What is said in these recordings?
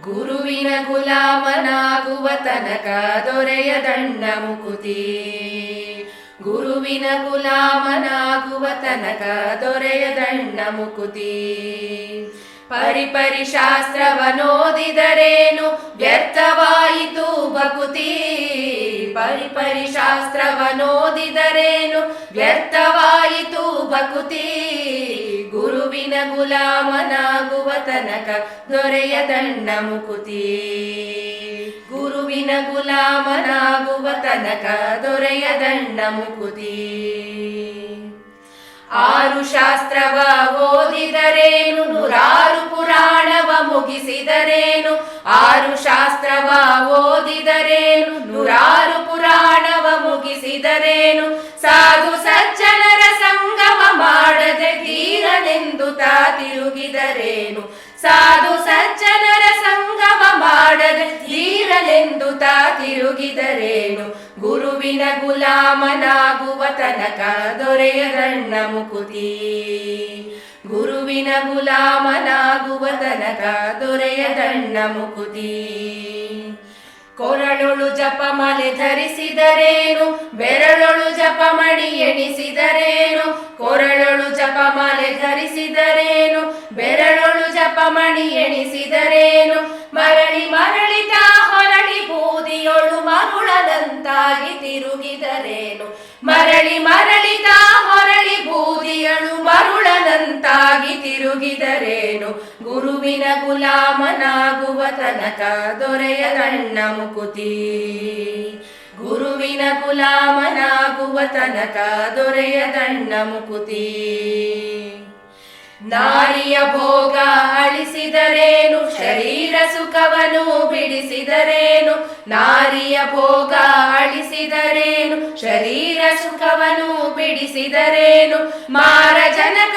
ಗುರುವಿನ ಗುಲಾಮನಾಗುವ ತನಕ ದೊರೆಯ ದಂಡ ಮುಕುತಿ. ಗುರುವಿನ ಗುಲಾಮನಾಗುವ ತನಕ ದೊರೆಯ ದಂಡ ಮುಕುತಿ. ಪರಿಪರಿ ಶಾಸ್ತ್ರವನೋದಿದರೇನು? ವ್ಯರ್ಥವಾಯಿತು ಬಕುತಿ ಪರಿಪರಿ ಶಾಸ್ತ್ರವನೋದಿದರೇನು? ವ್ಯರ್ಥವಾಯಿತು ಬಕುತಿ ಗುರುವಿನ ಗುಲಾಮನಾಗುವ ತನಕ ದೊರೆಯ ದಂಡ ಮುಕುತಿ. ಗುರುವಿನ ಗುಲಾಮನಾಗುವ ತನಕ ದೊರೆಯ ದಂಡ ಮುಕುತಿ. ಆರು ಶಾಸ್ತ್ರವ ಓದಿದರೇನು, ನೂರಾರು ಪುರಾಣವ ಮುಗಿಸಿದರೇನು? ಆರು ಶಾಸ್ತ್ರವ ಓದಿದರೇನು, ನೂರಾರು ಪುರಾಣವ ಮುಗಿಸಿದರೇನು? ಸಾಧು ಸಜ್ಜನರ ತಿರುಗಿದರೇನು ಸಾಧು ಸಜ್ಜನರ ಸಂಗಮ ಮಾಡದೆ ತೀರಲೆಂದು ತಾ ತಿರುಗಿದರೇನು. ಗುರುವಿನ ಗುಲಾಮನಾಗುವ ತನಕ ದೊರೆಯ ದಂಡ ಮುಕುತಿ. ಗುರುವಿನ ಗುಲಾಮನಾಗುವ ತನಕ ದೊರೆಯ ರಣ್ಣ ಮುಕುತಿ. ಕೊರಳೊಳು ಜಪಮಾಲೆ ಧರಿಸಿದರೇನು. ಬೆರಳೊಳು ಜಪಮಡಿ ಎಣಿಸಿದರೇನು. ಮರುಳದಂತಾಗಿ ತಿರುಗಿದರೇನು? ಮರಳಿ ಮರಳಿತ ಹೊರಳಿ ಬೂದಿಯಳು ಮರುಳನಂತಾಗಿ ತಿರುಗಿದರೇನು? ಗುರುವಿನ ಗುಲಾಮನಾಗುವ ತನಕ ದೊರೆಯ ದಂಡ ಮುಕುತಿ. ಗುರುವಿನ ಗುಲಾಮನಾಗುವ ತನಕ ದೊರೆಯ ದಣ್ಣ ಮುಕುತಿ. ನಾರಿಯ ಭೋಗ ಅಳಿಸಿದರೇನು? ಶರೀರ ಸುಖವನ್ನು ಬಿಡಿಸಿದರೇನು? ನಾರಿಯ ಭೋಗ ಅಳಿಸಿದರೇನು ಶರೀರ ಸುಖವನ್ನು ಬಿಡಿಸಿದರೇನು? ಮಾರ ಜನಕ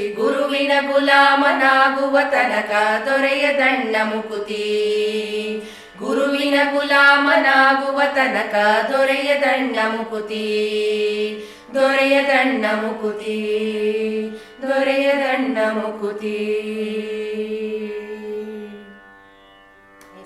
ಗುರುವಿನ ಗುಲಾಮನಾಗುವ ತನಕ ದೊರೆಯ ದಣ್ಣ ಮುಕುತಿ. ಗುರುವಿನ ಗುಲಾಮನಾಗುವ ತನಕ ದೊರೆಯ ದಣ್ಣ ಮುಕುತಿ. ದೊರೆಯ ದಣ್ಣ ಮುಕುತಿ. ದೊರೆಯ ದಣ್ಣ ಮುಕುತಿ.